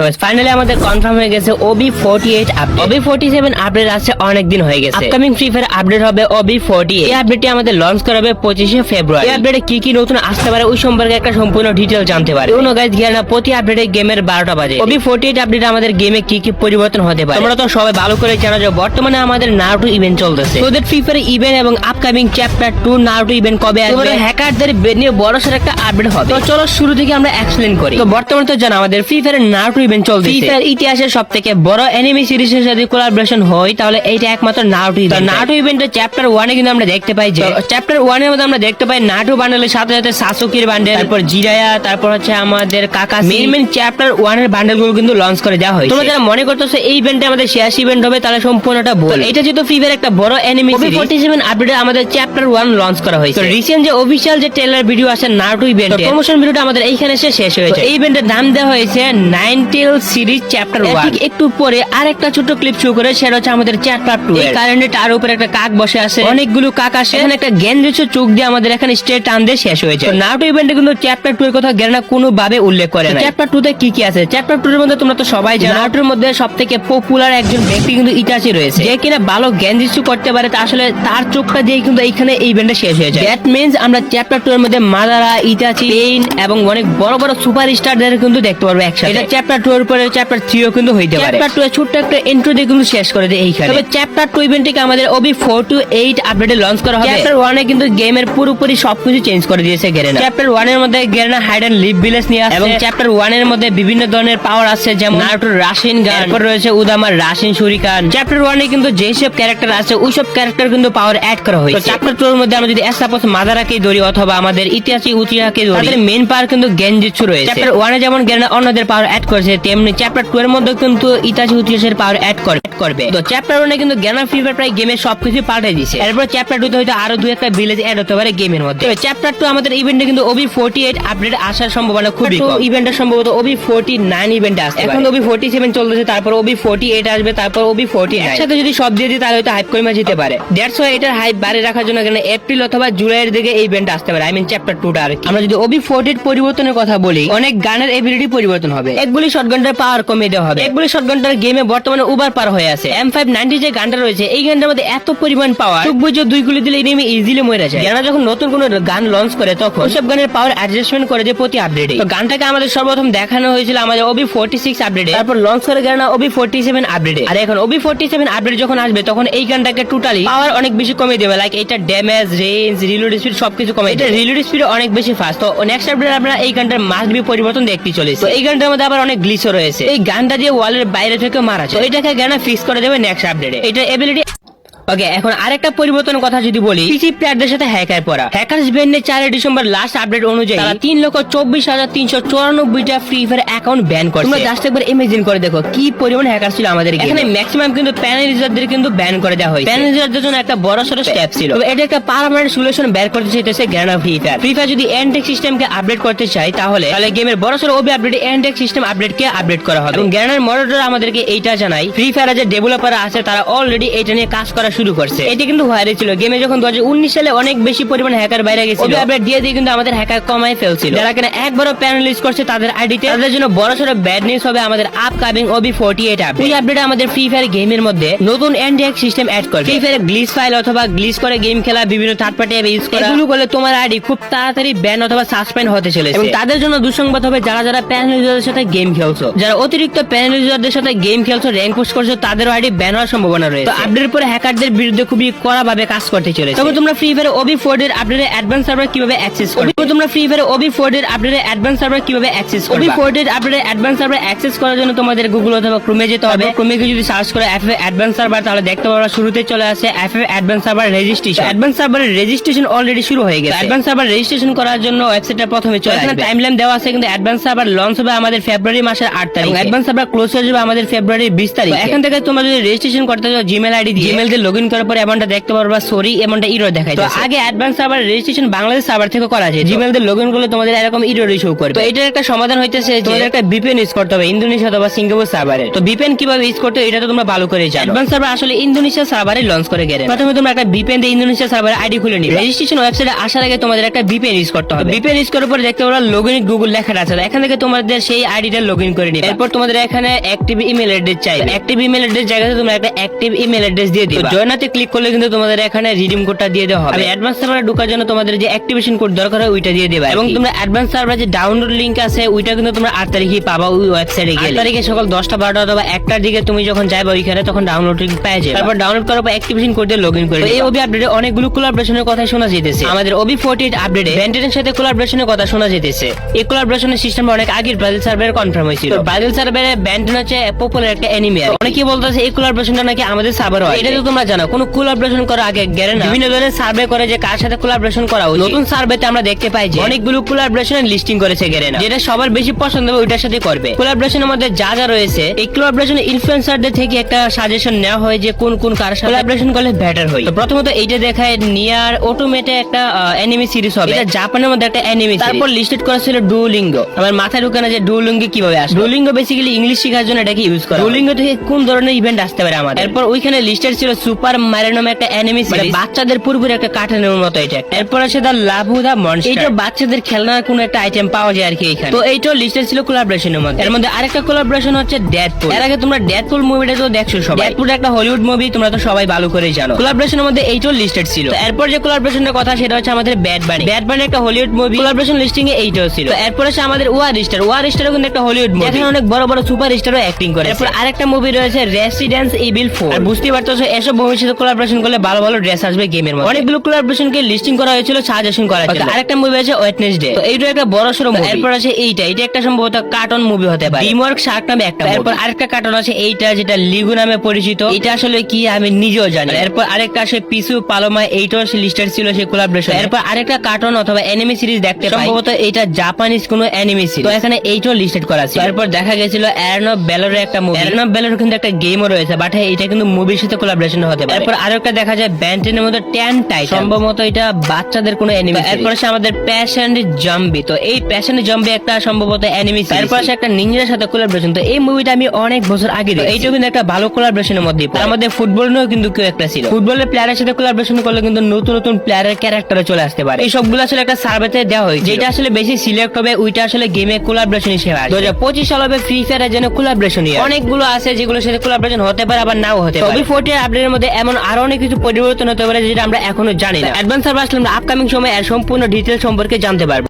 তো ফাইনালি আমাদের কনফার্ম হয়ে গেছে OB forty eight update OB forty seven update আছে অনেক দিন হয়ে গেছে। আপকামিং ফ্রি ফায়ার আপডেট হবে ওবি ফোর্টি এই আপডেটটি আমাদের লঞ্চ করা হবে পঁচিশে ফেব্রুয়ারি এই আপডেটে কি কি নতুন আসতে পারে ওই সম্পর্কে একটা সম্পূর্ণ ডিটেল জানতে পারে কোনো গাইজ গিয়ে না প্রতি আপডেটে গেমের বারোটা বাজে। ওবি ফোর্টি এইট আপডেট আমাদের গেমে কি কি পরিবর্তন হতে পারে? তোমরা তো সবাই ভালো করে জানো যে বর্তমানে আমাদের নারুটো ইভেন্ট চলতেছে। তোদের ফ্রি ফায়ার ইভেন্ট এবং upcoming chapter two Naruto event কবে আসবে? হ্যাকারদের নিয়ে বড় সড় একটা আপডেট হবে। তো চলো শুরু থেকে আমরা এক্সপ্লেন করি। তো বর্তমানে তো জানো আমাদের ফ্রি ফায়ার নারুটো ইভেন্ট চলছে ফ্রি ফায়ার ইতিহাসের সব থেকে বড় এনিমি সিরিজের সাথে কোলাবরেশন হয় তাহলে এইটা একমাত্র নারুটো ইভেন্ট নারুটো ইভেন্টের চ্যাপ্টার ওয়ানে কিন্তু আমরা দেখতে পাই যে চ্যাপ্টার ওয়ানের মধ্যে আমরা দেখতে পাই নাটু বান্ডেলের সাথে সাথে সাসুকির বান্ডেল তারপর জিরায়া তারপর হচ্ছে আমাদের কাকা মেন মেন চ্যাপ্টার ওয়ানের বান্ডেলগুলো কিন্তু লঞ্চ করে দেওয়া হয় তোমরা যারা মনে করতেছো এই ইভেন্টে আমাদের শেষ ইভেন্ট হবে তাহলে সম্পূর্ণটা ভুল। এটা যেহেতু ফ্রি ফায়ার একটা বড় এনিমি সিরিজ 47 আপডেটে আমাদের চ্যাপ্টার 1 লঞ্চ করা হয়েছে। তো রিসেন্ট যে অফিশিয়াল যে ট্রেলার ভিডিও আছে নারুটো ইভেন্টে প্রমোশন ভিডিওটা আমাদের এইখানে এসে শেষ হয়েছে এই ইভেন্টের নাম দেওয়া হয়েছে নাইনটেল সিরিজ চ্যাপ্টার 1 ঠিক একটু পরে আরেকটা ছোট ক্লিপ শো করে সেটা হচ্ছে আমাদের চ্যাপ্টার টু এই কারণে তার উপরে একটা কাক বসে আছে। অনেকগুলো কাক আসে। এখানে একটা গেন্দ্রিচ চোখ দিয়ে আমাদের এখানে স্টেট টান দিয়ে শেষ হয়েছে তো নারুটো ইভেন্টে কিন্তু চ্যাপ্টার টু এর কথা গেরনা কোনো ভাবে উল্লেখ করে না চ্যাপ্টার 2 তে কি কি আছে? চ্যাপ্টার টু এর মধ্যে তোমরা তো সবাই জানো। নারুটোর মধ্যে সবথেকে পপুলার একজন ব্যক্তি কিন্তু ইটাচি রয়েছে। যে কিনা ভালো জ্ঞান গেন্দ্রিচু করতে পারে তা আসলে তার চোখটা দিয়ে কিন্তু এইখানে এই ইভেন্টে শেষ হয়ে যায়। দ্যাট মিন্স আমরা চ্যাপ্টার টু এর মধ্যে মাদারা ইটাচি পেইন এবং অনেক বড় বড় সুপার স্টারদের কিন্তু দেখতে পারব একসাথে। এটা চ্যাপ্টার 2 এর পরে চ্যাপ্টার 3 ও কিন্তু হইতে পারে। চ্যাপ্টার 2 এর ছোট্ট একটা ইন্ট্রো দিয়ে কিন্তু শেষ করে দেয় এইখানে। তবে চ্যাপ্টার 2 ইভেন্টটিকে আমাদের ওবি 4 টু 8 আপডেটে লঞ্চ করা হবে। চ্যাপ্টার 1 এ কিন্তু গেমের পুরোপুরি সবকিছু চেঞ্জ করে দিয়েছে গেরেনা চ্যাপ্টার 1 এর মধ্যে Garena hide and leaf village নিয়ে আসছে। এবং চ্যাপ্টার 1 এর মধ্যে বিভিন্ন ধরনের পাওয়ার আছে যেমন নারুটোর রাশিন গান তারপর রয়েছে উদামার রাশিন শুরিকান চ্যাপ্টার 1 এ কিন্তু যেই সব ক্যারেক্টার আছে ওই সব ক্যারেক্টার কিন্তু পাওয়ার অ্যাড করা হয়েছে। চ্যাপ্টার 2 এর মধ্যে আমরা যদি সাপোজ মাদারাকে ধরি অথবা আমাদের ইতিহাসিক উচিহাকে ধরি তাদের মেন পাওয়ার কিন্তু গেনজিৎসু রয়েছে। চ্যাপ্টার 1 এ যেমন গেরেনা অন্যদের পাওয়ার অ্যাড করেছে তেমনি চ্যাপ্টার 2 এর মধ্যে কিন্তু ইতিহাসিক ইতিহাসের পাওয়ার অ্যাড করে add করবে। তো চ্যাপ্টার 1 এ কিন্তু জ্ঞানা ফায়ার প্রায় গেমের সবকিছু পাল্টে দিয়েছে। এরপর চ্যাপ্টার 2 তে হয়তো আরও দুই একটা ভিলেজ অ্যাড হতে পারে গেমের মধ্যে। চ্যাপ্টার 2 আমাদের ইভেন্টে কিন্তু ওবি 48 আপডেট আসার সম্ভাবনা খুবই কম। ইভেন্টের সম্ভবত ওবি 49 ইভেন্টে আসবে এখন ওবি 47 চলতেছে তারপর ওবি 48 আসবে তারপর ওবি 49 একসাথে যদি সব দিয়ে দিই তাহলে হয়তো হাইপ কমে যেতে পারে। ওয়াই এটার হাইপ বাড়ি রাখার জন্য এখানে এপ্রিল অথবা জুলাইয়ের দিকে এই ইভেন্ট আসতে পারে। আই মিন চ্যাপ্টার 2 টা আর আমরা যদি ওবি 48 পরিবর্তনের কথা বলি অনেক গানের এবিলিটি পরিবর্তন হবে। একগুলি শটগানটার পাওয়ার কমিয়ে দেওয়া হবে। এক একগুলি শটগানটার গেমে বর্তমানে উবার পার হয়ে আছে। এম ফাইভ নাইনটি যে গানটা রয়েছে এই গানটার মধ্যে এত পরিমাণ পাওয়ার চোখ বুঝে দুই গুলি দিলে এনিমি ইজিলি মরে যায়। যারা যখন নতুন কোনো গান লঞ্চ করে তখন ওসব গানের পাওয়ার অ্যাডজাস্টমেন্ট করে যে প্রতি আপডেটে তো গানটাকে আমাদের সর্বপ্রথম দেখানো হয়েছিল আমাদের ওবি ফোর্টি সিক্স আপডেটে তারপর লঞ্চ করে গেল ওবি ফোর্টি সেভেন আপডেটে আর এখন ওবি ফোর্টি সেভেন আপডেট যখন আসবে তখন এই গানটাকে টোটালি পাওয়ার অনেক বেশি কমিয়ে দেবে। লাইক এটা ড্যামেজ রেঞ্জ রিলোড স্পিড সবকিছু কমে এটা রিলোড স্পিড অনেক বেশি ফাস্ট তো নেক্সট আপডেট আপনারা এই গানটার মাস্ট বি পরিবর্তন দেখতে চলেছে তো এই গানটার মধ্যে আবার অনেক রয়েছে। এই গানটা দিয়ে ওয়ালের বাইরে থেকে মারা যায়। এটাকে গানা ফিক্স করে দেবে নেক্সট আপডেটে এটা এবিলিটি ওকে এখন আরেকটা পরিবর্তনের কথা যদি বলি পিসি প্লেয়ারদের সাথে হ্যাকার পড়া হ্যাকার্স ব্যান্ডের চার ডিসেম্বর লাস্ট আপডেট অনুযায়ী তারা তিন লক্ষ চব্বিশ হাজার তিনশো চুরানব্বইটা ফ্রি ফায়ার অ্যাকাউন্ট ব্যান করে তোমরা জাস্ট একবার ইমেজিন করে দেখো কি পরিমাণ হ্যাকার ছিল আমাদের এখানে ম্যাক্সিমাম কিন্তু প্যানেল ইউজারদের কিন্তু ব্যান করে দেওয়া হয় প্যানেল ইউজারদের জন্য একটা বড় সড়ো স্টেপ ছিল। তবে এটা একটা পারমানেন্ট সলিউশন বের করতে চাইতেছে Garena Free Fire Free Fire যদি এনটেক সিস্টেমকে আপডেট করতে চাই তাহলে তাহলে গেমের বড় সড়ো ওবি আপডেট এনটেক সিস্টেম আপডেট কে আপডেট করা হবে। এবং গ্যানার মডারেটর আমাদেরকে এইটা জানাই ফ্রি ফায়ার যে ডেভেলপার আছে তারা অলরেডি এটা নিয়ে কাজ করা শুরু করছে। এটি কিন্তু ভাইরাল ছিল। গেমে যখন দু হাজার উনিশ সালে অনেক বেশি পরিমাণ হ্যাকার বাইরে গেছিল ওবি আপডেট দিয়ে দিয়ে কিন্তু আমাদের হ্যাকার কমাই ফেলছিল। যারা কিনা একবারও প্যানেল ইউজ করছে তাদের আইডিতে তাদের জন্য বড় সড়ো ব্যাড নিউজ হবে আমাদের upcoming OB forty eight update এই আপডেট আমাদের ফ্রি ফায়ার গেমের মধ্যে নতুন এনডিএক্স সিস্টেম অ্যাড করবে। ফ্রি ফায়ার গ্লিচ ফাইল অথবা গ্লিচ করে গেম খেলা বিভিন্ন থার্ড পার্টি অ্যাপ ইউজ করা। এগুলো করলে তোমার আইডি খুব তাড়াতাড়ি ব্যান অথবা সাসপেন্ড হতে চলেছে। এবং তাদের জন্য দুঃসংবাদ হবে যারা যারা প্যানেল ইউজারদের সাথে গেম খেলছো। যারা অতিরিক্ত প্যানেল ইউজারদের সাথে গেম খেলছো র্যাঙ্ক পুশ করছ তাদের আইডি ব্যান হওয়ার সম্ভাবনা রয়েছে। তো আপডেটের পরে হ্যাকারদের বিরুদ্ধে খুবই কড়া ভাবে কাজ করতে চলেছে। তবে তোমরা ফ্রি ফায়ার ওবি ফোর এর আপডেটের অ্যাডভান্স সার্ভার কীভাবে অ্যাক্সেস করবে? তবে তোমরা ফ্রি ফায়ার ওবি ফোর এর আপডেটের অ্যাডভান্স সার্ভার কীভাবে অ্যাক্সেস করবে? ওবি ফোর এর আপডেটের অ্যাডভান্স সার্ভার অ্যাক্সেস করার জন্য তোমাদের গুগল অথবা ক্রোমে যেতে হবে। ক্রোমে গিয়ে যদি সার্চ করে এফ অ্যাডভান্স সার্ভার তাহলে দেখতে পারবা শুরুতে চলে আসে F advance server registration advance সার্ভারের রেজিস্ট্রেশন অলরেডি শুরু হয়ে গেছে। অ্যাডভান্স সার্ভার রেজিস্ট্রেশন করার জন্য ওয়েবসাইটটা প্রথমে চলে আসবে। টাইমলাইন দেওয়া আছে কিন্তু অ্যাডভান্স সার্ভার লঞ্চ হবে আমাদের ফেব্রুয়ারি মাসের আট তারিখ। অ্যাডভান্স সার্ভার ক্লোজ হয়ে যাবে আমাদের ফেব্রুয়ারি বিশ তারিখ। এখান থেকে তোমরা যদি রেজিস্ট্রেশন করতে চাও জিমেল আইডি জিমেল দিয়ে লগ ইন করার পরে এমনটা দেখতে পারবা সরি এমনটা ইরো দেখাই তো আগে advance server registration Bangladesh server থেকে করা যায় জিমেল দিয়ে লগ ইন করলে তোমাদের এরকম ইরো শো করবে। তো এটার একটা সমাধান হইতেছে যে তোমাদের একটা ভিপিএন ইউজ করতে হবে ইন্দোনেশিয়া অথবা সিঙ্গাপুর সার্ভারে তো ভিপিএন কীভাবে ইউজ করতে এটা তো তোমরা ভালো করে জানো। অ্যাডভান্স সার্ভার আসলে ইন্দোনেশিয়া সার্ভারে লঞ্চ করে গেলে। প্রথমে তোমরা একটা ভিপিএন দিয়ে ইন্দোনেশিয়া সার্ভারে আইডি খুলে নিবে। রেজিস্ট্রেশন ওয়েবসাইটে আসার আগে তোমাদের একটা ভিপিএন ইউজ করতে হবে। ভিপিএন ইউজ করার পর দেখতে পারো লগ ইন গুগল লেখাটা আছে। এখান থেকে তোমাদের সেই আইডিটা লগ ইন করে নিবে। এরপর তোমাদের এখানে অ্যাক্টিভ ইমেল অ্যাড্রেস চাই অ্যাক্টিভ ইমেল অ্যাড্রেস জায়গাতে তোমরা একটা অ্যাক্টিভ ইমেল অ্যাড্রেস দিয়ে দিবে। জয়নাতে ক্লিক করলে কিন্তু তোমাদের এখানে রিডিম কোডটা দিয়ে দেওয়া হবে। অ্যাডভান্স সার্ভারে ঢোকার জন্য তোমাদের যে অ্যাক্টিভেশন কোড দরকার হয় ওইটা দিয়ে দেবে। এবং তোমরা অ্যাডভান্স সার্ভারে যে ডাউনলোড লিংক আছে ওইটা কিন্তু তোমরা আট তারিখে পাবা ওই ওয়েবসাইটে গিয়ে। তারিখে সকাল দশটা বারোটা অথবা একটার দিকে তুমি যখন যাবে ওইখানে তখন ডাউনলোড লিংক পেয়ে যাবে তারপর ডাউনলোড করার পর অ্যাক্টিভেশন কোড দিয়ে লগ ইন করে এই ওবি আপডেটে অনেকগুলো কোলাবরেশনের কথা শোনা যেতেছে। আমাদের ওবি ফোর্টি এইট আপডেটে ব্যান্ডেনের সাথে কোলাবরেশনের কথা শোনা যেতেছে। এই কোলাবরেশনের সিস্টেম অনেক আগের ব্রাজিল সার্ভারে কনফার্ম হয়েছিল। ব্রাজিল সার্ভারে ব্যান্ডেন হচ্ছে পপুলার একটা এনিমি অনেকে বলতেছে এই কোলাবরেশনটা নাকি আমাদের সার্ভার হয়। এটা তো তোমরা জানো, কোনো কোলাবরেশন করার আগে গেলে না, বিভিন্ন ধরনের সার্ভে করে যে কার সাথে কোলাবরেশন করা উচিত। নতুন সার্ভেতে আমরা দেখতে পাই যে, অনেকগুলো কোলাবরেশনের লিস্টিং করেছে গেরেনা যেটা সবার বেশি পছন্দ হবে ওইটার সাথে করবে। কোলাবরেশনের মধ্যে যা যা রয়েছে, এই কোলাবরেশনের ইনফ্লুয়েন্সারদের থেকে একটা সাজেশন নেওয়া হয় যে কোন কোন কার সাথে কোলাবরেশন করলে বেটার হয়। প্রথমত এইটা দেখায় নিয়ার অটোমেটে একটা অ্যানিমে সিরিজ হবে। এটা জাপানের মধ্যে একটা অ্যানিমে তারপর লিস্টেড করা ছিল ডুলিঙ্গো আমার মাথায় ঢুকে না যে ডুলিঙ্গো কীভাবে আসে ডুলিঙ্গো বেসিক্যালি ইংলিশ শেখার জন্য এটাকে ইউজ করা ডুলিঙ্গো থেকে কোন ধরনের ইভেন্ট আসতে পারে আমাদের? এরপর ওইখানে লিস্টেড ছিল সুপার মারিও নামে একটা অ্যানিমে সিরিজ বাচ্চাদের পুরোপুরি একটা কার্টুনের মতো এটা। এরপর আছে দা লাভু দা মনস্টার এটা বাচ্চাদের খেলনার কোন একটা আইটেম পাওয়া যায় আর কি এখানে। তো এইটাও লিস্টেড ছিল কোলাবরেশনের মধ্যে। এর মধ্যে আরেকটা কোলাবরেশন হচ্ছে ডেডপুল এর আগে তোমরা ডেডপুল মুভিটা তো দেখছ সবাই। ডেডপুল একটা হলিউড মুভি তোমরা তো সবাই ভালো করেই জানো। কোলাবরেশনের মধ্যে এইটাও লিস্টেড ছিল। এরপর যে কোলাবরেশনের কথা সেটা হচ্ছে আমাদের ব্যাড বানি ব্যাড বানি একটা হলিউড মুভি কোলাবরেশন লিস্টিং এ এইটাও ছিল। তো এরপর আছে আমাদের ওয়ার স্টার ওয়ার স্টারও কিন্তু একটা হলিউড মুভি এখানে অনেক বড় বড় সুপার স্টারও অ্যাক্টিং করে এরপর আরেকটা মুভি রয়েছে রেসিডেন্স ইভিল ফোর আর বুঝতেই পারতেছো এসব সাথে কোলাবরেশন করলে ভালো ভালো ড্রেস আসবে গেমের মধ্যে। অনেকগুলো কোলাবরেশন কে লিস্টিং করা হয়েছিল সাজেশন করার জন্য আরেকটা মুভি আছে ওয়েটনেস ডে তো এইটা একটা বড় সড়ো মুভি এরপর আছে এইটা। এটা একটা সম্ভবত কার্টুন মুভি হতে পারে। ডিমওয়ার্ক শার্ক নামে একটা এরপর আরেকটা কার্টুন আছে এইটা যেটা লিগু নামে পরিচিত। এটা আসলে কি আমি নিজেও জানি এরপর আরেকটা আছে পিসু পালোমা এইটাও সে লিস্টেড ছিল সেই কোলাবরেশন এরপর আরেকটা কার্টুন অথবা অ্যানিমে সিরিজ দেখতে পাই। সম্ভবত এটা জাপানিজ কোনো অ্যানিমে সিরিজ তো এখানে এইটাও লিস্টেড করা আছে এরপর দেখা গেছিল অ্যারনব বেলরের একটা মুভি অ্যারনব বেলর কিন্তু একটা গেমও রয়েছে বাট এটা কিন্তু মুভির সাথে কোলাবরেশন হতে পারে। এরপর আরেকটা দেখা যায় ব্যান্টেনের মধ্যে ট্যান সম্ভবত এটা বাচ্চাদের কোনো অ্যানিমে এরপর আছে আমাদের প্যাশন জম্বি তো এই প্যাশন জম্বি একটা সম্ভবত অ্যানিমে এরপর আছে একটা নিঞ্জার সাথে কোলাবরেশন তো এই মুভিটা আমি অনেক বছর আগে দেখি এইটাও কিন্তু একটা ভালো কোলাবরেশনের মধ্যে। তার মধ্যে ফুটবল নিয়েও কিন্তু কেউ একটা ছিল। ফুটবলের প্লেয়ারের সাথে কোলাবরেশন করলে কিন্তু নতুন নতুন প্লেয়ারের ক্যারেক্টারে চলে আসতে পারে। এই সবগুলো আসলে একটা সার্ভেতে দেওয়া হয়েছে যেটা আসলে বেশি সিলেক্ট হবে ওইটা আসলে গেমে কোলাবরেশন হিসেবে আসবে। দু হাজার পঁচিশ সাল হবে ফ্রি ফায়ারের জন্য কোলাবরেশন অনেকগুলো আছে যেগুলোর সাথে কোলাবরেশন হতে পারে আবার নাও হতে পারে। ফোর্টি আপডেটের মধ্যে এমন আরও অনেক কিছু পরিবর্তন হতে পারে যেটা আমরা এখনও জানি না। অ্যাডভান্স সার্ভার আসলে আমরা আপকামিং সময় এর সম্পূর্ণ ডিটেল সম্পর্কে জানতে পারব।